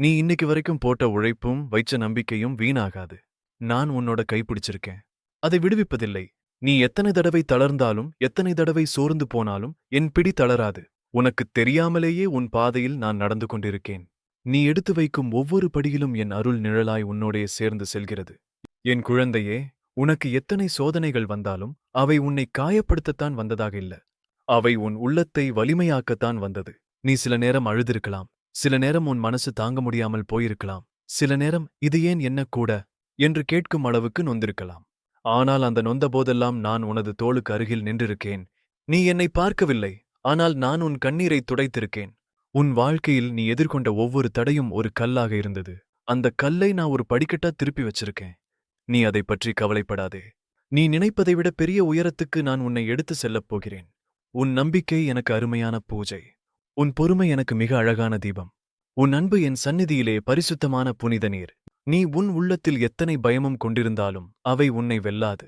நீ இன்னைக்கு வரைக்கும் போட்ட உழைப்பும் வைச்ச நம்பிக்கையும் வீணாகாது. நான் உன்னோட கைப்பிடிச்சிருக்கேன் அதை விடுவிப்பதில்லை. நீ எத்தனை தடவை தளர்ந்தாலும் எத்தனை தடவை சோர்ந்து போனாலும் என் பிடி தளராது. உனக்குத் தெரியாமலேயே உன் பாதையில் நான் நடந்து கொண்டிருக்கேன். நீ எடுத்து வைக்கும் ஒவ்வொரு படியிலும் என் அருள் நிழலாய் உன்னோடே சேர்ந்து செல்கிறது. என் குழந்தையே உனக்கு எத்தனை சோதனைகள் வந்தாலும் அவை உன்னை காயப்படுத்தத்தான் வந்ததாக இல்ல. அவை உன் உள்ளத்தை வலிமையாக்கத்தான் வந்தது. நீ சில நேரம் அழுதிருக்கலாம். சில நேரம் உன் மனசு தாங்க முடியாமல் போயிருக்கலாம். சில நேரம் இது ஏன் என்ன கூட என்று கேட்கும் அளவுக்கு நொந்திருக்கலாம். ஆனால் அந்த நொந்த போதெல்லாம் நான் உனது தோளுக்கு அருகில் நின்றிருக்கேன். நீ என்னை பார்க்கவில்லை. ஆனால் நான் உன் கண்ணீரை துடைத்திருக்கேன். உன் வாழ்க்கையில் நீ எதிர்கொண்ட ஒவ்வொரு தடையும் ஒரு கல்லாக இருந்தது. அந்த கல்லை நான் ஒரு படிக்கட்டா திருப்பி வச்சிருக்கேன். நீ அதை பற்றி கவலைப்படாதே. நீ நினைப்பதை விட பெரிய உயரத்துக்கு நான் உன்னை எடுத்து செல்லப் போகிறேன். உன் நம்பிக்கை எனக்கு அருமையான பூஜை. உன் பொறுமை எனக்கு மிக அழகான தீபம். உன் அன்பு என் சந்நிதியிலே பரிசுத்தமான புனித நீர். நீ உன் உள்ளத்தில் எத்தனை பயமும் கொண்டிருந்தாலும் அவை உன்னை வெல்லாது.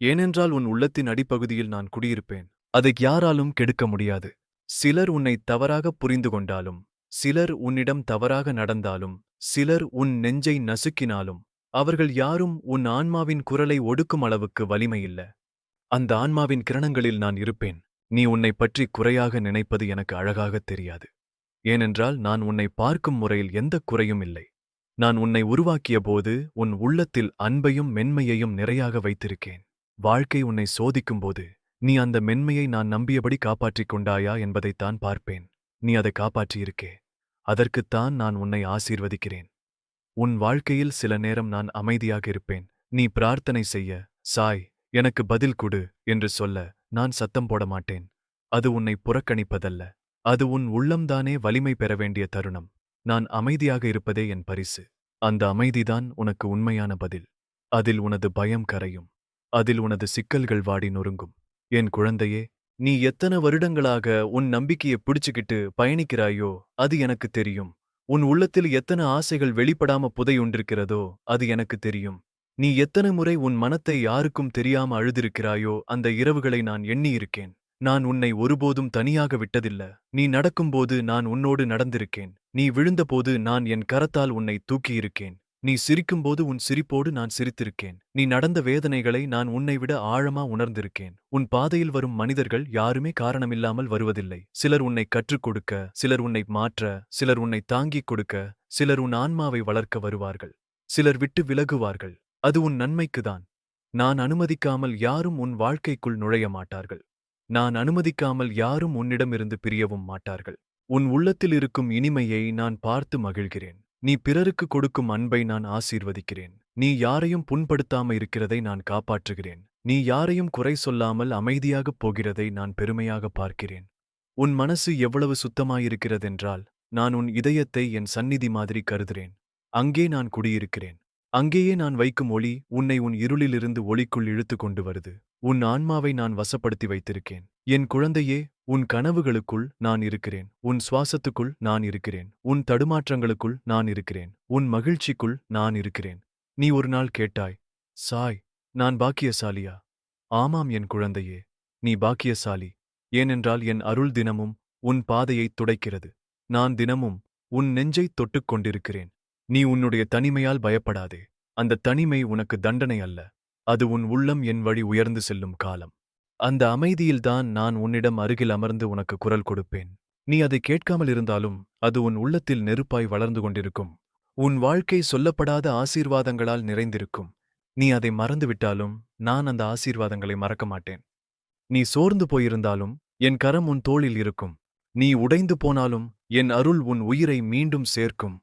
ஏனென்றால் உன் உள்ளத்தின் அடிப்பகுதியில் நான் குடியிருப்பேன். அதை யாராலும் கெடுக்க முடியாது. சிலர் உன்னை தவறாக புரிந்து கொண்டாலும் சிலர் உன்னிடம் தவறாக நடந்தாலும் சிலர் உன் நெஞ்சை நசுக்கினாலும் அவர்கள் யாரும் உன் ஆன்மாவின் குரலை ஒடுக்கும் அளவுக்கு வலிமையில்ல. அந்த ஆன்மாவின் கிரணங்களில் நான் இருப்பேன். நீ உன்னை பற்றி குறையாக நினைப்பது எனக்கு அழகாகத் தெரியாது. ஏனென்றால் நான் உன்னை பார்க்கும் முறையில் எந்த குறையும் இல்லை. நான் உன்னை உருவாக்கிய போது உன் உள்ளத்தில் அன்பையும் மென்மையையும் நிறையாக வைத்திருக்கேன். வாழ்க்கை உன்னை சோதிக்கும்போது நீ அந்த மென்மையை நான் நம்பியபடி காப்பாற்றிக் கொண்டாயா என்பதைத்தான் பார்ப்பேன். நீ அதை காப்பாற்றியிருக்கே. அதற்குத்தான் நான் உன்னை ஆசீர்வதிக்கிறேன். உன் வாழ்க்கையில் சில நேரம் நான் அமைதியாக இருப்பேன். நீ பிரார்த்தனை செய்ய சாய் எனக்கு பதில் கொடு என்று சொல்ல நான் சத்தம் போட மாட்டேன். அது உன்னை புறக்கணிப்பதல்ல. அது உன் உள்ளம்தானே வலிமை பெற வேண்டிய தருணம். நான் அமைதியாக இருப்பதே என் பரிசு. அந்த அமைதிதான் உனக்கு உண்மையான பதில். அதில் உனது பயம் கரையும். அதில் உனது சிக்கல்கள் வாடி நொறுங்கும். என் குழந்தையே நீ எத்தனை வருடங்களாக உன் நம்பிக்கையை பிடிச்சுக்கிட்டு பயணிக்கிறாயோ அது எனக்கு தெரியும். உன் உள்ளத்தில் எத்தனை ஆசைகள் வெளிப்படாம புதையுண்டிருக்கிறதோ அது எனக்கு தெரியும். நீ எத்தனை முறை உன் மனத்தை யாருக்கும் தெரியாம அழுதிருக்கிறாயோ அந்த இரவுகளை நான் எண்ணியிருக்கேன். நான் உன்னை ஒருபோதும் தனியாக விட்டதில்ல. நீ நடக்கும்போது நான் உன்னோடு நடந்திருக்கேன். நீ விழுந்தபோது நான் என் கரத்தால் உன்னை தூக்கியிருக்கேன். நீ சிரிக்கும்போது உன் சிரிப்போடு நான் சிரித்திருக்கேன். நீ நடந்த வேதனைகளை நான் உன்னை விட ஆழமா உணர்ந்திருக்கேன். உன் பாதையில் வரும் மனிதர்கள் யாருமே காரணமில்லாமல் வருவதில்லை. சிலர் உன்னை கற்றுக் கொடுக்க சிலர் உன்னை மாற்ற சிலர் உன்னை தாங்கிக் கொடுக்க சிலர் உன் ஆன்மாவை வளர்க்க வருவார்கள். சிலர் விட்டு விலகுவார்கள். அது உன் நன்மைக்குதான். நான் அனுமதிக்காமல் யாரும் உன் வாழ்க்கைக்குள் நுழைய மாட்டார்கள். நான் அனுமதிக்காமல் யாரும் உன்னிடமிருந்து பிரியவும் மாட்டார்கள். உன் உள்ளத்தில் இருக்கும் இனிமையை நான் பார்த்து மகிழ்கிறேன். நீ பிறருக்கு கொடுக்கும் அன்பை நான் ஆசீர்வதிக்கிறேன். நீ யாரையும் புண்படுத்தாம இருக்கிறதை நான் காப்பாற்றுகிறேன். நீ யாரையும் குறை சொல்லாமல் அமைதியாகப் போகிறதை நான் பெருமையாக பார்க்கிறேன். உன் மனசு எவ்வளவு சுத்தமாயிருக்கிறதென்றால் நான் உன் இதயத்தை என் சந்நிதி மாதிரி கருதுகிறேன் அங்கே நான் குடியிருக்கிறேன். அங்கேயே நான் வைக்கும் ஒளி உன்னை உன் இருளிலிருந்து ஒளிக்குள் இழுத்து கொண்டு வருது. உன் ஆன்மாவை நான் வசப்படுத்தி வைத்திருக்கேன். என் குழந்தையே உன் கனவுகளுக்குள் நான் இருக்கிறேன். உன் சுவாசத்துக்குள் நான் இருக்கிறேன். உன் தடுமாற்றங்களுக்குள் நான் இருக்கிறேன். உன் மகிழ்ச்சிக்குள் நான் இருக்கிறேன். நீ ஒரு நாள் கேட்டாய் சாய் நான் பாக்கியசாலியா? ஆமாம் என் குழந்தையே நீ பாக்கியசாலி. ஏனென்றால் என் அருள் தினமும் உன் பாதையைத் துடைக்கிறது. நான் தினமும் உன் நெஞ்சைத் தொட்டுக் கொண்டிருக்கிறேன். நீ உன்னுடைய தனிமையால் பயப்படாதே. அந்த தனிமை உனக்கு தண்டனை அல்ல. அது உன் உள்ளம் என் வழி உயர்ந்து செல்லும் காலம். அந்த அமைதியில்தான் நான் உன்னிடம் அருகில் அமர்ந்து உனக்கு குரல் கொடுப்பேன். நீ அதை கேட்காமல் இருந்தாலும் அது உன் உள்ளத்தில் நெருப்பாய் வளர்ந்து கொண்டிருக்கும். உன் வாழ்க்கை சொல்லப்படாத ஆசீர்வாதங்களால் நிறைந்திருக்கும். நீ அதை மறந்துவிட்டாலும் நான் அந்த ஆசீர்வாதங்களை மறக்க மாட்டேன். நீ சோர்ந்து போயிருந்தாலும் என் கரம் உன் தோளில் இருக்கும். நீ உடைந்து போனாலும் என் அருள் உன் உயிரை மீண்டும் சேர்க்கும்.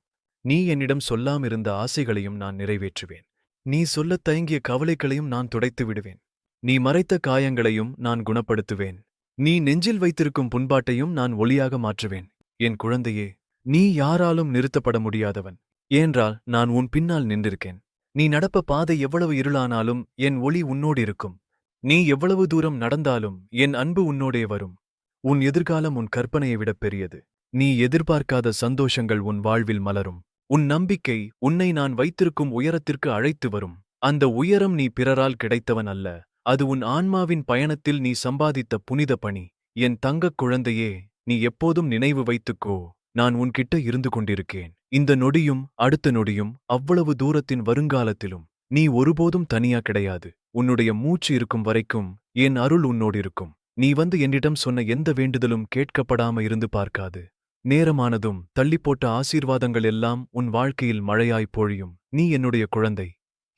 நீ என்னிடம் சொல்லாமிருந்த ஆசைகளையும் நான் நிறைவேற்றுவேன். நீ சொல்லத் தயங்கிய கவலைகளையும் நான் துடைத்து விடுவேன். நீ மறைத்த காயங்களையும் நான் குணப்படுத்துவேன். நீ நெஞ்சில் வைத்திருக்கும் புண்பாட்டையும் நான் ஒளியாக மாற்றுவேன். என் குழந்தையே நீ யாராலும் நிறுத்தப்பட முடியாதவன். ஏன்றால் நான் உன் பின்னால் நின்றிருக்கேன். நீ நடப்ப பாதை எவ்வளவு இருளானாலும் என் ஒளி உன்னோடு இருக்கும். நீ எவ்வளவு தூரம் நடந்தாலும் என் அன்பு உன்னோடே வரும். உன் எதிர்காலம் உன் கற்பனையை விடப் பெரியது. நீ எதிர்பார்க்காத சந்தோஷங்கள் உன் வாழ்வில் மலரும். உன் நம்பிக்கை உன்னை நான் வைத்திருக்கும் உயரத்திற்கு அழைத்து வரும். அந்த உயரம் நீ பிறரால் கிடைத்தவன் அல்ல. அது உன் ஆன்மாவின் பயணத்தில் நீ சம்பாதித்த புனித பணி. என் தங்கக் குழந்தையே நீ எப்போதும் நினைவு வைத்துக்கோ நான் உன்கிட்ட இருந்து கொண்டிருக்கேன். இந்த நொடியும் அடுத்த நொடியும் அவ்வளவு தூரத்தின் வருங்காலத்திலும் நீ ஒருபோதும் தனியா கிடையாது. உன்னுடைய மூச்சு இருக்கும் வரைக்கும் என் அருள் உன்னோடு இருக்கும் நீ வந்து என்னிடம் சொன்ன எந்த வேண்டுதலும் கேட்கப்படாம இருந்து பார்க்காது. நேரமானதும் தள்ளிப்போட்ட ஆசீர்வாதங்கள் எல்லாம் உன் வாழ்க்கையில் மழையாய் பொழியும். நீ என்னுடைய குழந்தை.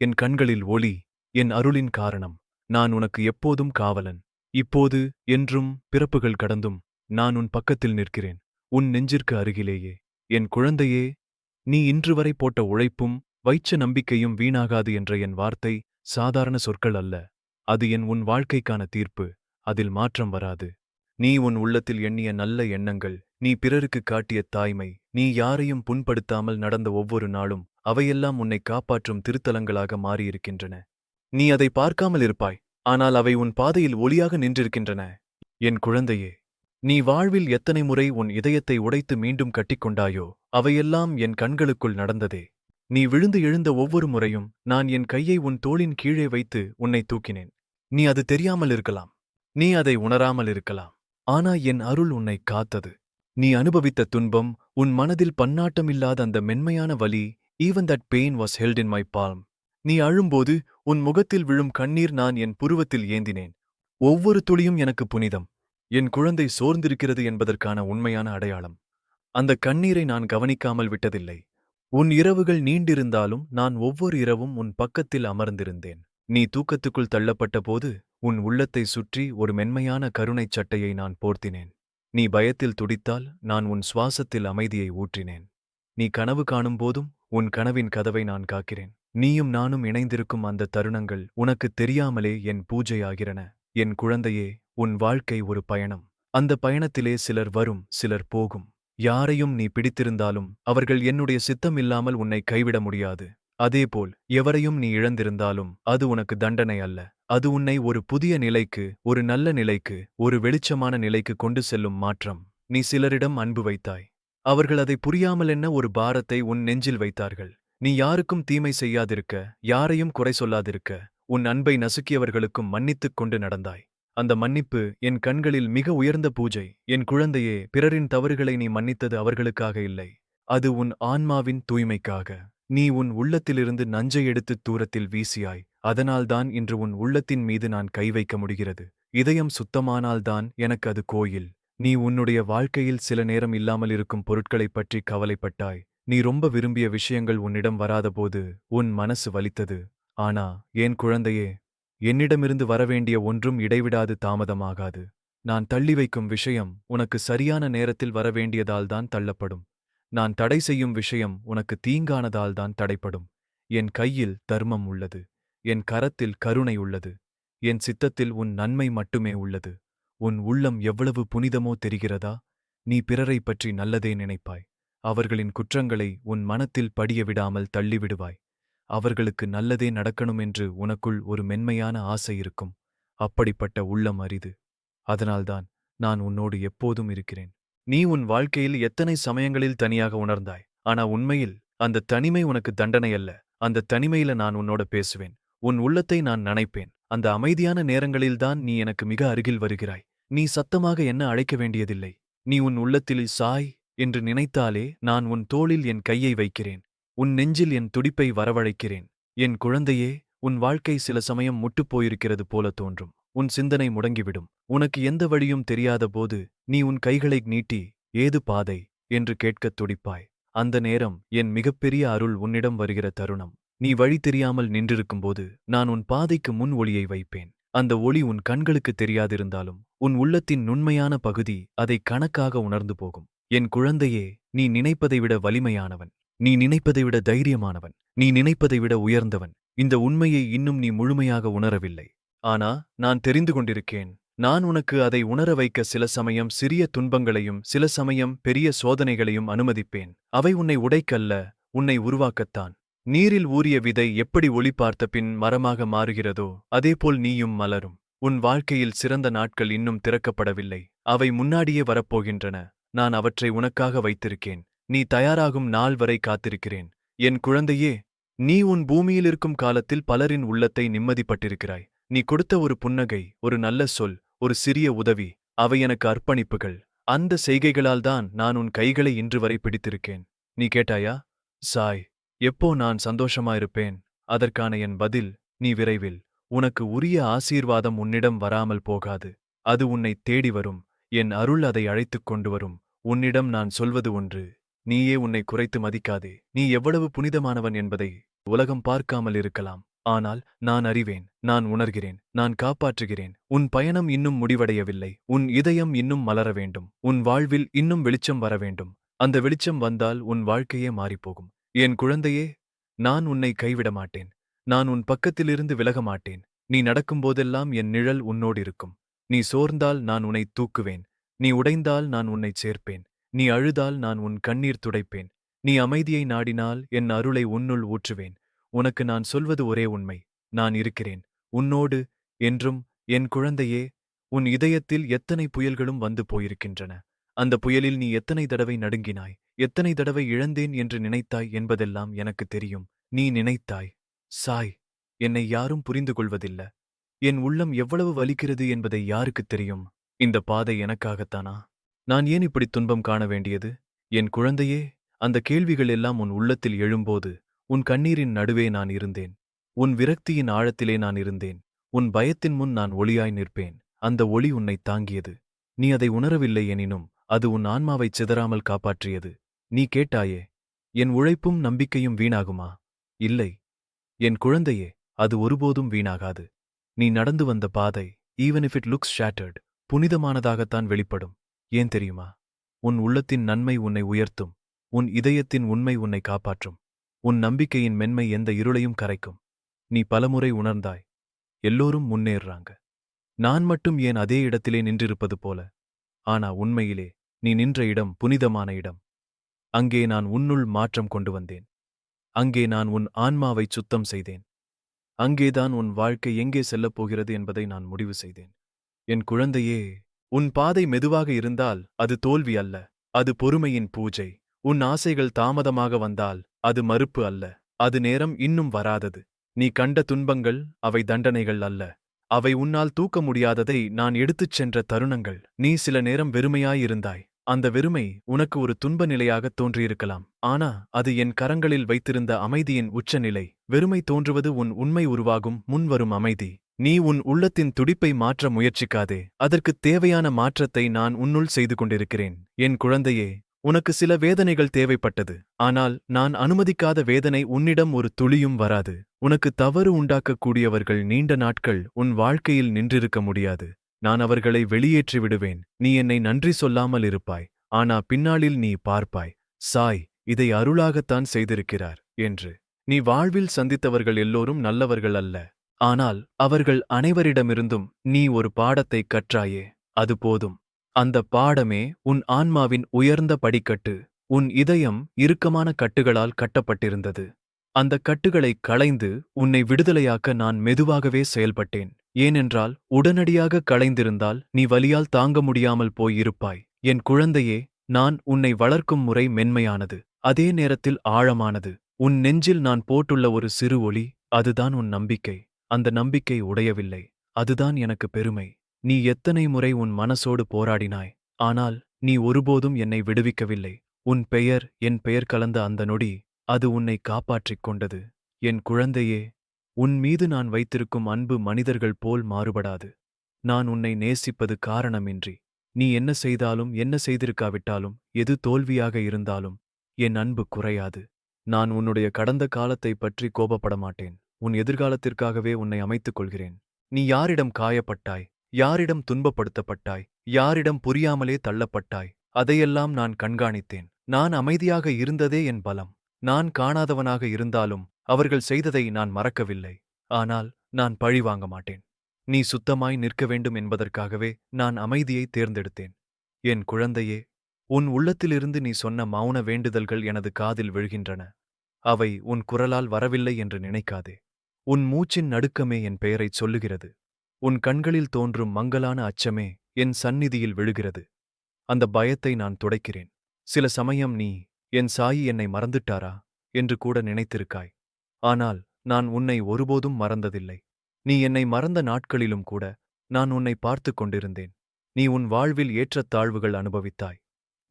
என் கண்களில் ஒளி என் அருளின் காரணம். நான் உனக்கு எப்போதும் காவலன். இப்போது என்றும் பிறப்புகள் கடந்தும் நான் உன் பக்கத்தில் நிற்கிறேன். உன் நெஞ்சிற்கு அருகிலேயே. என் குழந்தையே நீ இன்று வரை போட்ட உழைப்பும் வைச்ச நம்பிக்கையும் வீணாகாது என்ற என் வார்த்தை சாதாரண சொற்கள் அல்ல. அது என் உன் வாழ்க்கைக்கான தீர்ப்பு. அதில் மாற்றம் வராது. நீ உன் உள்ளத்தில் எண்ணிய நல்ல எண்ணங்கள் நீ பிறருக்கு காட்டிய தாய்மை நீ யாரையும் புண்படுத்தாமல் நடந்த ஒவ்வொரு நாளும் அவையெல்லாம் உன்னை காப்பாற்றும் திருத்தலங்களாக மாறியிருக்கின்றன. நீ அதை பார்க்காமல் இருப்பாய் ஆனால் அவை உன் பாதையில் ஒளியாக நின்றிருக்கின்றன. என் குழந்தையே நீ வாழ்வில் எத்தனை முறை உன் இதயத்தை உடைத்து மீண்டும் கட்டிக்கொண்டாயோ அவையெல்லாம் என் கண்களுக்குள் நடந்ததே. நீ விழுந்து எழுந்த ஒவ்வொரு முறையும் நான் என் கையை உன் தோளின் கீழே வைத்து உன்னை தூக்கினேன். நீ அது தெரியாமல் இருக்கலாம். நீ அதை உணராமல் இருக்கலாம். ஆனா என் அருள் உன்னை காத்தது. நீ அனுபவித்த துன்பம் உன் மனதில் பன்னாட்டமில்லாத அந்த மென்மையான வலி even that pain was held in my palm நீ அழும்போது உன் முகத்தில் விழும் கண்ணீர் நான் என் புருவத்தில் ஏந்தினேன். ஒவ்வொரு துளியும் எனக்கு புனிதம். என் குழந்தை சோர்ந்திருக்கிறது என்பதற்கான உண்மையான அடையாளம். அந்த கண்ணீரை நான் கவனிக்காமல் விட்டதில்லை. உன் இரவுகள் நீண்டிருந்தாலும் நான் ஒவ்வொரு இரவும் உன் பக்கத்தில் அமர்ந்திருந்தேன். நீ தூக்கத்துக்குள் தள்ளப்பட்ட போது உன் உள்ளத்தை சுற்றி ஒரு மென்மையான கருணைச் சட்டையை நான் போர்த்தினேன். நீ பயத்தில் துடித்தால் நான் உன் சுவாசத்தில் அமைதியை ஊற்றினேன். நீ கனவு காணும்போதும் உன் கனவின் கதவை நான் காக்கிறேன். நீயும் நானும் இணைந்திருக்கும் அந்த தருணங்கள் உனக்குத் தெரியாமலே என் பூஜையாகிறன. என் குழந்தையே உன் வாழ்க்கை ஒரு பயணம். அந்த பயணத்திலே சிலர் வரும் சிலர் போகும். யாரையும் நீ பிடித்திருந்தாலும் அவர்கள் என்னுடைய சித்தம் இல்லாமல் உன்னை கைவிட முடியாது. அதேபோல் எவரையும் நீ இழந்திருந்தாலும் அது உனக்கு தண்டனை அல்ல. அது உன்னை ஒரு புதிய நிலைக்கு ஒரு நல்ல நிலைக்கு ஒரு வெளிச்சமான நிலைக்கு கொண்டு செல்லும் மாற்றம். நீ சிலரிடம் அன்பு வைத்தாய். அவர்கள் அதை புரியாமல் என்ன ஒரு பாரத்தை உன் நெஞ்சில் வைத்தார்கள். நீ யாருக்கும் தீமை செய்யாதிருக்க யாரையும் குறை சொல்லாதிருக்க உன் அன்பை நசுக்கியவர்களுக்கும் மன்னித்துக் கொண்டு நடந்தாய். அந்த மன்னிப்பு என் கண்களில் மிக உயர்ந்த பூஜை. என் குழந்தையே பிறரின் தவறுகளை நீ மன்னித்தது அவர்களுக்காக இல்லை. அது உன் ஆன்மாவின் தூய்மைக்காக. நீ உன் உள்ளத்திலிருந்து நஞ்சை எடுத்து தூரத்தில் வீசியாய். அதனால்தான் இன்று உன் உள்ளத்தின் மீது நான் கை வைக்க முடிகிறது. இதயம் சுத்தமானால்தான் எனக்கு அது கோயில். நீ உன்னுடைய வாழ்க்கையில் சில நேரம் இல்லாமல் இருக்கும் பொருட்களைப் பற்றி கவலைப்பட்டாய். நீ ரொம்ப விரும்பிய விஷயங்கள் உன்னிடம் வராதபோது உன் மனசு வலித்தது. ஆனா ஏன் குழந்தையே என்னிடமிருந்து வரவேண்டிய ஒன்றும் இடைவிடாது தாமதமாகாது. நான் தள்ளி வைக்கும் விஷயம் உனக்கு சரியான நேரத்தில் வரவேண்டியதால்தான் தள்ளப்படும். நான் தடை செய்யும் விஷயம் உனக்கு தீங்கானதால்தான் தடைப்படும். என் கையில் தர்மம் உள்ளது. என் கரத்தில் கருணை உள்ளது. என் சித்தத்தில் உன் நன்மை மட்டுமே உள்ளது. உன் உள்ளம் எவ்வளவு புனிதமோ தெரிகிறதா? நீ பிறரைப் பற்றி நல்லதே நினைப்பாய். அவர்களின் குற்றங்களை உன் மனத்தில் படிய விடாமல் தள்ளிவிடுவாய். அவர்களுக்கு நல்லதே நடக்கணும் என்று உனக்குள் ஒரு மென்மையான ஆசை இருக்கும். அப்படிப்பட்ட உள்ளம் அரிது. அதனால்தான் நான் உன்னோடு எப்போதும் இருக்கிறேன். நீ உன் வாழ்க்கையில் எத்தனை சமயங்களில் தனியாக உணர்ந்தாய்? ஆனா உண்மையில் அந்த தனிமை உனக்கு தண்டனை அல்ல. அந்த தனிமையில நான் உன்னோட பேசுவேன். உன் உள்ளத்தை நான் நனைப்பேன். அந்த அமைதியான நேரங்களில்தான் நீ எனக்கு மிக அருகில் வருகிறாய். நீ சத்தமாக என்ன அழைக்க வேண்டியதில்லை. நீ உன் உள்ளத்தில் சாய் என்று நினைத்தாலே நான் உன் தோளில் என் கையை வைக்கிறேன். உன் நெஞ்சில் என் துடிப்பை வரவழைக்கிறேன். என் குழந்தையே உன் வாழ்க்கை சில சமயம் முட்டுப் போயிருக்கிறது போல தோன்றும். உன் சிந்தனை முடங்கிவிடும். உனக்கு எந்த வழியும் தெரியாத போது நீ உன் கைகளை நீட்டி ஏது பாதை என்று கேட்கத் துடிப்பாய். அந்த நேரம் என் மிகப்பெரிய அருள் உன்னிடம் வருகிற தருணம். நீ வழி தெரியாமல் நின்றிருக்கும்போது நான் உன் பாதைக்கு முன் ஒளியை வைப்பேன். அந்த ஒளி உன் கண்களுக்கு தெரியாதிருந்தாலும் உன் உள்ளத்தின் நுண்மையான பகுதி அதை கணக்காக உணர்ந்து போகும். என் குழந்தையே நீ நினைப்பதை விட வலிமையானவன். நீ நினைப்பதை விட தைரியமானவன். நீ நினைப்பதை விட உயர்ந்தவன். இந்த உண்மையை இன்னும் நீ முழுமையாக உணரவில்லை. ஆனா நான் தெரிந்து கொண்டிருக்கேன். நான் உனக்கு அதை உணர வைக்க சில சமயம் சிறிய துன்பங்களையும் சில சமயம் பெரிய சோதனைகளையும் அனுமதிப்பேன். அவை உன்னை உடைக்கல்ல உன்னை உருவாக்கத்தான். நீரில் ஊறிய விதை எப்படி ஒளி பார்த்த பின் மரமாக மாறுகிறதோ அதேபோல் நீயும் மலரும். உன் வாழ்க்கையில் சிறந்த நாட்கள் இன்னும் திறக்கப்படவில்லை. அவை முன்னாடியே வரப்போகின்றன. நான் அவற்றை உனக்காக வைத்திருக்கேன். நீ தயாராகும் நாள் வரை காத்திருக்கிறேன். என் குழந்தையே நீ உன் பூமியில் இருக்கும் காலத்தில் பலரின் உள்ளத்தை நிம்மதிப்பட்டிருக்கிறாய். நீ கொடுத்த ஒரு புன்னகை ஒரு நல்ல சொல் ஒரு சிறிய உதவி அவை எனக்கு அர்ப்பணிப்புகள். அந்த செய்கைகளால்தான் நான் உன் கைகளை இன்று வரை பிடித்திருக்கேன். நீ கேட்டாயா? சாய் எப்போ நான் சந்தோஷமாயிருப்பேன் அதற்கான என் பதில் நீ விரைவில். உனக்கு உரிய ஆசீர்வாதம் உன்னிடம் வராமல் போகாது. அது உன்னை தேடி வரும். என் அருள் அதை அழைத்துக் கொண்டு வரும். உன்னிடம் நான் சொல்வது ஒன்று நீயே உன்னை குறைத்து மதிக்காதே. நீ எவ்வளவு புனிதமானவன் என்பதை உலகம் பார்க்காமல் இருக்கலாம். ஆனால் நான் அறிவேன் நான் உணர்கிறேன் நான் காப்பாற்றுகிறேன். உன் பயணம் இன்னும் முடிவடையவில்லை உன் இதயம் இன்னும் மலர வேண்டும் உன் வாழ்வில் இன்னும் வெளிச்சம் வர வேண்டும். அந்த வெளிச்சம் வந்தால் உன் வாழ்க்கையே மாறிப்போகும். என் குழந்தையே நான் உன்னை கைவிட மாட்டேன். நான் உன் பக்கத்திலிருந்து விலக மாட்டேன். நீ நடக்கும்போதெல்லாம் என் நிழல் உன்னோடு இருக்கும். நீ சோர்ந்தால் நான் உன்னை தூக்குவேன். நீ உடைந்தால் நான் உன்னைச் சேர்ப்பேன். நீ அழுதால் நான் உன் கண்ணீர் துடைப்பேன். நீ அமைதியை நாடினால் என் அருளை உன்னுள் ஊற்றுவேன். உனக்கு நான் சொல்வது ஒரே உண்மை. நான் இருக்கிறேன். உன்னோடு என்றும் என் குழந்தையே உன் இதயத்தில் எத்தனை புயல்களும் வந்து போயிருக்கின்றன. அந்த புயலில் நீ எத்தனை தடவை நடுங்கினாய்? எத்தனை தடவை இழந்தேன் என்று நினைத்தாய் என்பதெல்லாம் எனக்கு தெரியும். நீ நினைத்தாய் சாய் என்னை யாரும் புரிந்து கொள்வதில்ல என் உள்ளம் எவ்வளவு வலிக்கிறது என்பதை யாருக்குத் தெரியும்? இந்த பாதை எனக்காகத்தானா? நான் ஏன் இப்படி துன்பம் காண வேண்டியது? என் குழந்தையே அந்த கேள்விகள் எல்லாம் உன் உள்ளத்தில் எழும்போது உன் கண்ணீரின் நடுவே நான் இருந்தேன். உன் விரக்தியின் ஆழத்திலே நான் இருந்தேன். உன் பயத்தின் முன் நான் ஒளியாய் நிற்பேன். அந்த ஒளி உன்னை தாங்கியது. நீ அதை உணரவில்லை எனினும் அது உன் ஆன்மாவைச் சிதறாமல் காப்பாற்றியது. நீ கேட்டாயே என் உழைப்பும் நம்பிக்கையும் வீணாகுமா? இல்லை. என் குழந்தையே அது ஒருபோதும் வீணாகாது. நீ நடந்து வந்த பாதை even if it looks shattered புனிதமானதாகத்தான் வெளிப்படும். ஏன் தெரியுமா? உன் உள்ளத்தின் நன்மை உன்னை உயர்த்தும். உன் இதயத்தின் உண்மை உன்னை காப்பாற்றும். உன் நம்பிக்கையின் மென்மை எந்த இருளையும் கரைக்கும். நீ பலமுறை உணர்ந்தாய். எல்லோரும் முன்னேறுறாங்க நான் மட்டும் ஏன் அதே இடத்திலே நின்றிருப்பது போல? ஆனா உண்மையிலே நீ நின்ற இடம் புனிதமான இடம். அங்கே நான் உன்னுள் மாற்றம் கொண்டு வந்தேன். அங்கே நான் உன் ஆன்மாவைச் சுத்தம் செய்தேன். அங்கேதான் உன் வாழ்க்கை எங்கே செல்லப் போகிறது என்பதை நான் முடிவு செய்தேன். என் குழந்தையே உன் பாதை மெதுவாக இருந்தால் அது தோல்வி அல்ல. அது பொறுமையின் பூஜை. உன் ஆசைகள் தாமதமாக வந்தால் அது மறுப்பு அல்ல. அது நேரம் இன்னும் வராதது. நீ கண்ட துன்பங்கள் அவை தண்டனைகள் அல்ல. அவை உன்னால் தூக்க முடியாததை நான் எடுத்துச் சென்ற தருணங்கள். நீ சில நேரம் வெறுமையாயிருந்தாய். அந்த வெறுமை உனக்கு ஒரு துன்ப நிலையாகத் தோன்றியிருக்கலாம். ஆனா அது என் கரங்களில் வைத்திருந்த அமைதியின் உச்சநிலை. வெறுமை தோன்றுவது உன் உண்மை உருவாகும் முன்வரும் அமைதி. நீ உன் உள்ளத்தின் துடிப்பை மாற்ற முயற்சிக்காதே. அதற்குத் தேவையான மாற்றத்தை நான் உன்னுள் செய்து கொண்டிருக்கிறேன். என் குழந்தையே உனக்கு சில வேதனைகள் தேவைப்பட்டது. ஆனால் நான் அனுமதிக்காத வேதனை உன்னிடம் ஒரு துளியும் வராது. உனக்கு தவறு உண்டாக்கக்கூடியவர்கள் நீண்ட நாட்கள் உன் வாழ்க்கையில் நின்றிருக்க முடியாது. நான் அவர்களை வெளியேற்றி விடுவேன். நீ என்னை நன்றி சொல்லாமல் இருப்பாய். ஆனா பின்னாளில் நீ பார்ப்பாய். சாய் இதை அருளாகத்தான் செய்திருக்கிறார் என்று. நீ வாழ்வில் சந்தித்தவர்கள் எல்லோரும் நல்லவர்கள் அல்ல. ஆனால் அவர்கள் அனைவரிடமிருந்தும் நீ ஒரு பாடத்தைக் கற்றாயே. அது போதும். அந்த பாடமே உன் ஆன்மாவின் உயர்ந்த படிக்கட்டு உன் இதயம் இறுக்கமான கட்டுகளால் கட்டப்பட்டிருந்தது. அந்த கட்டுகளைக் களைந்து உன்னை விடுதலையாக்க நான் மெதுவாகவே செயல்பட்டேன். ஏனென்றால் உடனடியாக களைந்திருந்தால் நீ வலியால் தாங்க முடியாமல் போயிருப்பாய். என் குழந்தையே நான் உன்னை வளர்க்கும் முறை மென்மையானது அதே நேரத்தில் ஆழமானது. உன் நெஞ்சில் நான் போட்டுள்ள ஒரு சிறு ஒளி அதுதான் உன் நம்பிக்கை. அந்த நம்பிக்கை உடையவில்லை அதுதான் எனக்கு பெருமை. நீ எத்தனை முறை உன் மனசோடு போராடினாய்? ஆனால் நீ ஒருபோதும் என்னை விடுவிக்கவில்லை. உன் பெயர் என் பெயர் கலந்த அந்த நொடி அது உன்னை காப்பாற்றிக் கொண்டது. என் குழந்தையே உன் மீது நான் வைத்திருக்கும் அன்பு மனிதர்கள் போல் மாறுபடாது. நான் உன்னை நேசிப்பது காரணமின்றி. நீ என்ன செய்தாலும் என்ன செய்திருக்காவிட்டாலும் எது தோல்வியாக இருந்தாலும் என் அன்பு குறையாது. நான் உன்னுடைய கடந்த காலத்தைப் பற்றி கோபப்பட மாட்டேன் உன் எதிர்காலத்திற்காகவே உன்னை அமைத்துக் கொள்கிறேன். நீ யாரிடம் காயப்பட்டாய்? யாரிடம் துன்பப்படுத்தப்பட்டாய் யாரிடம் புரியாமலே தள்ளப்பட்டாய் அதையெல்லாம் நான் கண்காணித்தேன். நான் அமைதியாக இருந்ததே என் பலம். நான் காணாதவனாக இருந்தாலும் அவர்கள் செய்ததை நான் மறக்கவில்லை. ஆனால் நான் பழி வாங்க மாட்டேன். நீ சுத்தமாய் நிற்க வேண்டும் என்பதற்காகவே நான் அமைதியை தேர்ந்தெடுத்தேன். என் குழந்தையே உன் உள்ளத்திலிருந்து நீ சொன்ன மௌன வேண்டுதல்கள் எனது காதில் விழுகின்றன. அவை உன் குரலால் வரவில்லை என்று நினைக்காதே. உன் மூச்சின் நடுக்கமே என் பெயரைச் சொல்லுகிறது. உன் கண்களில் தோன்றும் மங்கலான அச்சமே என் சந்நிதியில் விழுகிறது. அந்த பயத்தை நான் துடைக்கிறேன். சில சமயம் நீ என் சாயி என்னை மறந்துட்டாரா என்று கூட நினைத்திருக்காய். ஆனால் நான் உன்னை ஒருபோதும் மறந்ததில்லை. நீ என்னை மறந்த நாட்களிலும் கூட நான் உன்னை பார்த்துக் கொண்டிருந்தேன். நீ உன் வாழ்வில் ஏற்றத்தாழ்வுகள் அனுபவித்தாய்.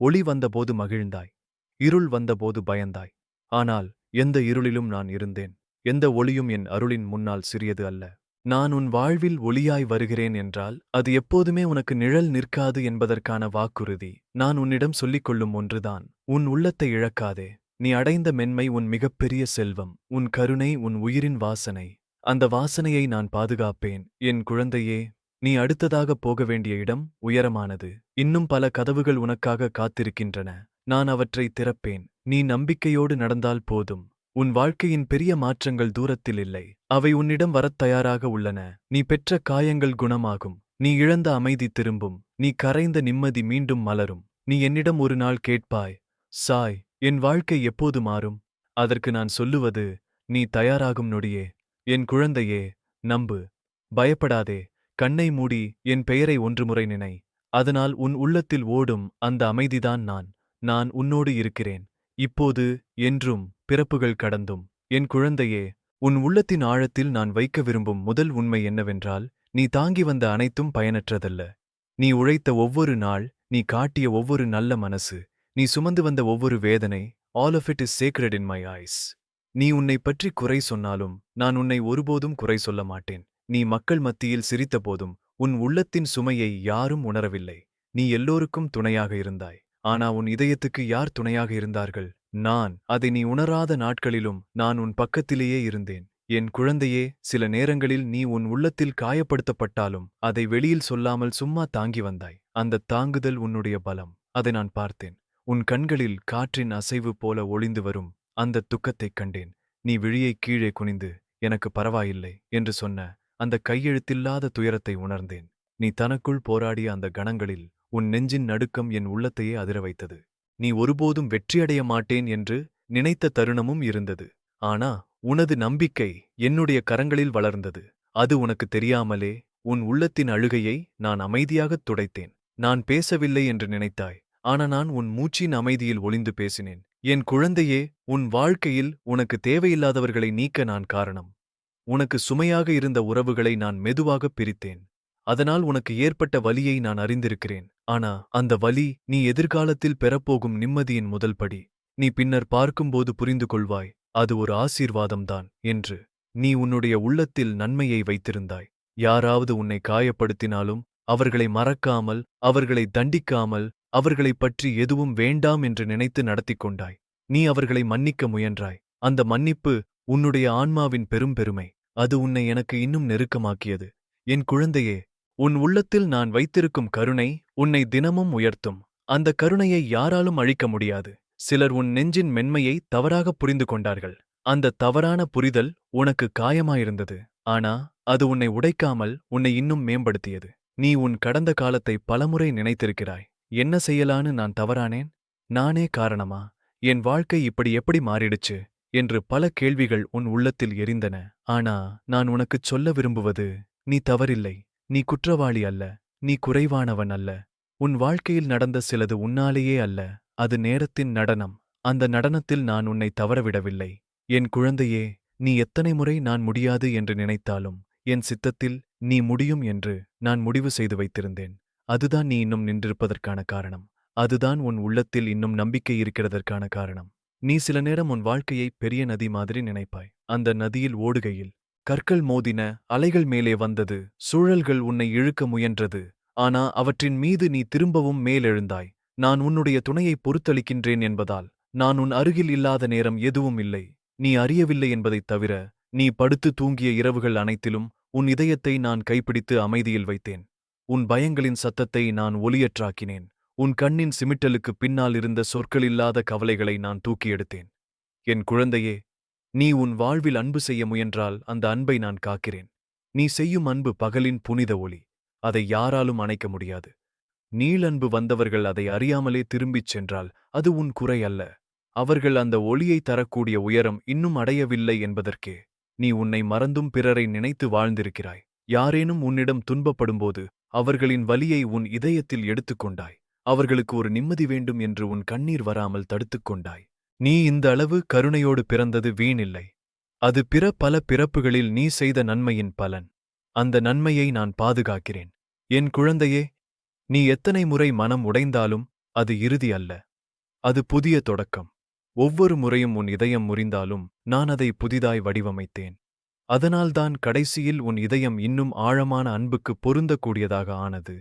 ஒளி வந்தபோது மகிழ்ந்தாய். இருள் வந்தபோது பயந்தாய். ஆனால் எந்த இருளிலும் நான் இருந்தேன். எந்த ஒளியும் என் அருளின் முன்னால் சிறியது அல்ல. நான் உன் வாழ்வில் ஒளியாய் வருகிறேன் என்றால் அது எப்போதுமே உனக்கு நிழல் நிற்காது என்பதற்கான வாக்குறுதி நான் உன்னிடம் சொல்லிக் கொள்ளும் ஒன்றுதான். உன் உள்ளத்தை இழக்காதே. நீ அடைந்த மென்மை உன் மிகப்பெரிய செல்வம். உன் கருணை உன் உயிரின் வாசனை. அந்த வாசனையை நான் பாதுகாப்பேன். என் குழந்தையே நீ அடுத்ததாக போக வேண்டிய இடம் உயரமானது. இன்னும் பல கதவுகள் உனக்காக காத்திருக்கின்றன. நான் அவற்றை திறப்பேன். நீ நம்பிக்கையோடு நடந்தால் போதும். உன் வாழ்க்கையின் பெரிய மாற்றங்கள் தூரத்தில் இல்லை. அவை உன்னிடம் வரத் தயாராக உள்ளன. நீ பெற்ற காயங்கள் குணமாகும். நீ இழந்த அமைதி திரும்பும். நீ கரைந்த நிம்மதி மீண்டும் மலரும். நீ என்னிடம் ஒரு நாள் கேட்பாய் சாய் என் வாழ்க்கை எப்போது மாறும்? அதற்கு நான் சொல்லுவது நீ தயாராகும் நொடியே. என் குழந்தையே நம்பு. பயப்படாதே. கண்ணை மூடி என் பெயரை ஒன்றுமுறை நினை. அதனால் உன் உள்ளத்தில் ஓடும் அந்த அமைதிதான் நான். நான் உன்னோடு இருக்கிறேன். இப்போது என்றும் பிறப்புகள் கடந்தும் என் குழந்தையே உன் உள்ளத்தின் ஆழத்தில் நான் வைக்க விரும்பும் முதல் உண்மை என்னவென்றால் நீ தாங்கி வந்த அனைத்தும் பயனற்றதல்ல. நீ உழைத்த ஒவ்வொரு நாள் நீ காட்டிய ஒவ்வொரு நல்ல மனசு நீ சுமந்து வந்த ஒவ்வொரு வேதனை all of it is sacred in my eyes நீ உன்னை பற்றி குறை சொன்னாலும் நான் உன்னை ஒருபோதும் குறை சொல்ல மாட்டேன். நீ மக்கள் மத்தியில் சிரித்தபோதும் உன் உள்ளத்தின் சுமையை யாரும் உணரவில்லை. நீ எல்லோருக்கும் துணையாக இருந்தாய். ஆனா உன் இதயத்துக்கு யார் துணையாக இருந்தார்கள்? நான் அதை நீ உணராத நாட்களிலும் நான் உன் பக்கத்திலேயே இருந்தேன். என் குழந்தையே சில நேரங்களில் நீ உன் உள்ளத்தில் காயப்படுத்தப்பட்டாலும் அதை வெளியில் சொல்லாமல் சும்மா தாங்கி வந்தாய். அந்த தாங்குதல் உன்னுடைய பலம். அதை நான் பார்த்தேன். உன் கண்களில் காற்றின் அசைவு போல ஒளிந்து வரும். அந்த துக்கத்தைக் கண்டேன். நீ விழியை கீழே குனிந்து எனக்கு பரவாயில்லை என்று சொன்ன அந்த கையெழுத்தில்லாத துயரத்தை உணர்ந்தேன். நீ தனக்குள் போராடிய அந்த கணங்களில் உன் நெஞ்சின் நடுக்கம் என் உள்ளத்தையே அதிர வைத்தது. நீ ஒருபோதும் வெற்றியடைய மாட்டேன் என்று நினைத்த தருணமும் இருந்தது. ஆனா உனது நம்பிக்கை என்னுடைய கரங்களில் வளர்ந்தது. அது உனக்கு தெரியாமலே உன் உள்ளத்தின் அழுகையை நான் அமைதியாகத் துடைத்தேன். நான் பேசவில்லை என்று நினைத்தாய். ஆனா நான் உன் மூச்சின் அமைதியில் ஒளிந்து பேசினேன். என் குழந்தையே உன் வாழ்க்கையில் உனக்கு தேவையில்லாதவர்களை நீக்க நான் காரணம். உனக்கு சுமையாக இருந்த உறவுகளை நான் மெதுவாகப் பிரித்தேன். அதனால் உனக்கு ஏற்பட்ட வலியை நான் அறிந்திருக்கிறேன். ஆனா அந்த வலி நீ எதிர்காலத்தில் பெறப்போகும் நிம்மதியின் முதல் படி. நீ பின்னர் பார்க்கும்போது புரிந்து கொள்வாய் அது ஒரு ஆசீர்வாதம்தான் என்று. நீ உன்னுடைய உள்ளத்தில் நன்மையை வைத்திருந்தாய். யாராவது உன்னை காயப்படுத்தினாலும் அவர்களை மறக்காமல் அவர்களை தண்டிக்காமல் அவர்களைப் பற்றி எதுவும் வேண்டாம் என்று நினைத்து நடத்திக் கொண்டாய். நீ அவர்களை மன்னிக்க முயன்றாய். அந்த மன்னிப்பு உன்னுடைய ஆன்மாவின் பெரும் பெருமை. அது உன்னை எனக்கு இன்னும் நெருக்கமாக்கியது. என் குழந்தையே உன் உள்ளத்தில் நான் வைத்திருக்கும் கருணை உன்னை தினமும் உயர்த்தும். அந்த கருணையை யாராலும் அழிக்க முடியாது. சிலர் உன் நெஞ்சின் மென்மையை தவறாகப் புரிந்து கொண்டார்கள். அந்த தவறான புரிதல் உனக்கு காயமாயிருந்தது. ஆனா அது உன்னை உடைக்காமல் உன்னை இன்னும் மேம்படுத்தியது. நீ உன் கடந்த காலத்தை பலமுறை நினைத்திருக்கிறாய். என்ன செய்யலான்னு நான் தவறானேன்? நானே காரணமா? என் வாழ்க்கை இப்படி எப்படி மாறிடுச்சு? என்று பல கேள்விகள் உன் உள்ளத்தில் எரிந்தன. ஆனா நான் உனக்குச் சொல்ல விரும்புவது நீ தவறில்லை. நீ குற்றவாளி அல்ல நீ குறைவானவன் அல்ல. உன் வாழ்க்கையில் நடந்த சிலது உன்னாலேயே அல்ல அது நேரத்தின் நடனம். அந்த நடனத்தில் நான் உன்னை தவறவிடவில்லை. என் குழந்தையே நீ எத்தனை முறை நான் முடியாது என்று நினைத்தாலும் என் சித்தத்தில் நீ முடியும் என்று நான் முடிவு செய்து வைத்திருந்தேன். அதுதான் நீ இன்னும் நின்றிருப்பதற்கான காரணம். அதுதான் உன் உள்ளத்தில் இன்னும் நம்பிக்கை இருக்கிறதற்கான காரணம். நீ சில நேரம் உன் வாழ்க்கையை பெரிய நதி மாதிரி நினைப்பாய். அந்த நதியில் ஓடுகையில் கற்கள் மோதின அலைகள் மேலே வந்தது. சூழல்கள் உன்னை இழுக்க முயன்றது. ஆனா அவற்றின் மீது நீ திரும்பவும் மேலெழுந்தாய். நான் உன்னுடைய துணையை பொறுத்தளிக்கின்றேன் என்பதால் நான் உன் அருகில் இல்லாத நேரம் எதுவும் இல்லை. நீ அறியவில்லை என்பதைத் தவிர நீ படுத்து தூங்கிய இரவுகள் அனைத்திலும் உன் இதயத்தை நான் கைப்பிடித்து அமைதியில் வைத்தேன். உன் பயங்களின் சத்தத்தை நான் ஒலியற்றாக்கினேன். உன் கண்ணின் சிமிட்டலுக்குப் பின்னால் இருந்த சொற்களில்லாத கவலைகளை நான் தூக்கி எடுத்தேன். என் குழந்தையே நீ உன் வாழ்வில் அன்பு செய்ய முயன்றால் அந்த அன்பை நான் காக்கிறேன். நீ செய்யும் அன்பு பகலின் புனித ஒளி. அதை யாராலும் அணைக்க முடியாது. நீளன்பு வந்தவர்கள் அதை அறியாமலே திரும்பிச் சென்றால் அது உன் குறை அல்ல. அவர்கள் அந்த ஒளியை தரக்கூடிய உயரம் இன்னும் அடையவில்லை என்பதற்கே நீ உன்னை மறந்தும் பிறரை நினைத்து வாழ்ந்திருக்கிறாய். யாரேனும் உன்னிடம் துன்பப்படும்போது அவர்களின் வலியை உன் இதயத்தில் எடுத்துக்கொண்டாய் அவர்களுக்கு ஒரு நிம்மதி வேண்டும் என்று உன் கண்ணீர் வராமல் தடுத்துக் கொண்டாய். நீ இந்த அளவு கருணையோடு பிறந்தது வீணில்லை. அது பிற பல பிறப்புகளில் நீ செய்த நன்மையின் பலன். அந்த நன்மையை நான் பாதுகாக்கிறேன். என் குழந்தையே நீ எத்தனை முறை மனம் உடைந்தாலும் அது இறுதி அல்ல. அது புதிய தொடக்கம். ஒவ்வொரு முறையும் உன் இதயம் முறிந்தாலும் நான் அதை புதிதாய் வடிவமைத்தேன். அதனால்தான் கடைசியில் உன் இதயம் இன்னும் ஆழமான அன்புக்கு பொருந்தக்கூடியதாக ஆனது.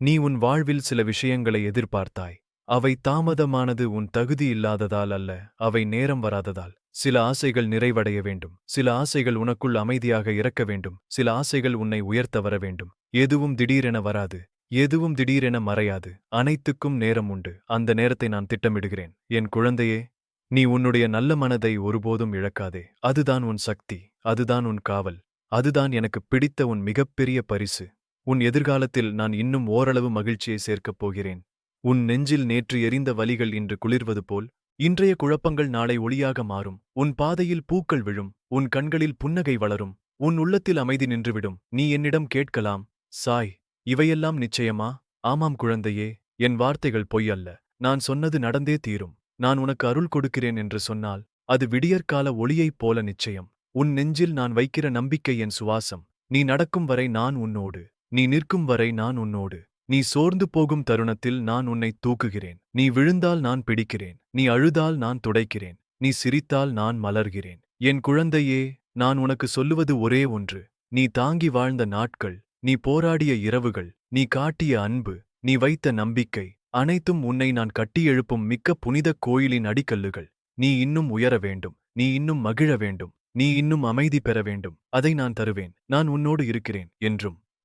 நீ உன் வாழ்வில் சில விஷயங்களை எதிர்பார்த்தாய். அவை தாமதமானது உன் தகுதி இல்லாததால் அல்ல அவை நேரம் வராததால். சில ஆசைகள் நிறைவடைய வேண்டும். சில ஆசைகள் உனக்குள் அமைதியாக இறக்க வேண்டும். சில ஆசைகள் உன்னை உயர்த்த வர வேண்டும். எதுவும் திடீரென வராது. எதுவும் திடீரென மறையாது. அனைத்துக்கும் நேரம் உண்டு. அந்த நேரத்தை நான் திட்டமிடுகிறேன். என் குழந்தையே நீ உன்னுடைய நல்ல மனதை ஒருபோதும் இழக்காதே. அதுதான் உன் சக்தி. அதுதான் உன் காவல். அதுதான் எனக்கு பிடித்த உன் மிகப்பெரிய பரிசு. உன் எதிர்காலத்தில் நான் இன்னும் ஓரளவு மகிழ்ச்சியை சேர்க்கப் போகிறேன். உன் நெஞ்சில் நேற்று எரிந்த வலிகள் இன்று குளிர்வது போல் இன்றைய குழப்பங்கள் நாளை ஒளியாக மாறும். உன் பாதையில் பூக்கள் விழும் உன் கண்களில் புன்னகை வளரும் உன் உள்ளத்தில் அமைதி நின்றுவிடும். நீ என்னிடம் கேட்கலாம் சாய் இவையெல்லாம் நிச்சயமா? ஆமாம் குழந்தையே என் வார்த்தைகள் பொய் அல்ல. நான் சொன்னது நடந்தே தீரும். நான் உனக்கு அருள் கொடுக்கிறேன் என்று சொன்னால் அது விடியற்கால ஒளியைப் போல நிச்சயம். உன் நெஞ்சில் நான் வைக்கிற நம்பிக்கை என் சுவாசம். நீ நடக்கும் வரை நான் உன்னோடு. நீ நிற்கும் வரை நான் உன்னோடு. நீ சோர்ந்து போகும் தருணத்தில் நான் உன்னை தூக்குகிறேன். நீ விழுந்தால் நான் பிடிக்கிறேன். நீ அழுதால் நான் துடைக்கிறேன். நீ சிரித்தால் நான் மலர்கிறேன். என் குழந்தையே நான் உனக்கு சொல்லுவது ஒரே ஒன்று. நீ தாங்கி வாழ்ந்த நாட்கள் நீ போராடிய இரவுகள் நீ காட்டிய அன்பு நீ வைத்த நம்பிக்கை அனைத்தும் உன்னை நான் கட்டியெழுப்பும் மிக்க புனித கோயிலின் அடிக்கல்லுகள். நீ இன்னும் உயர வேண்டும். நீ இன்னும் மகிழ வேண்டும். நீ இன்னும் அமைதி பெற வேண்டும். அதை நான் தருவேன். நான் உன்னோடு இருக்கிறேன் என்றும்.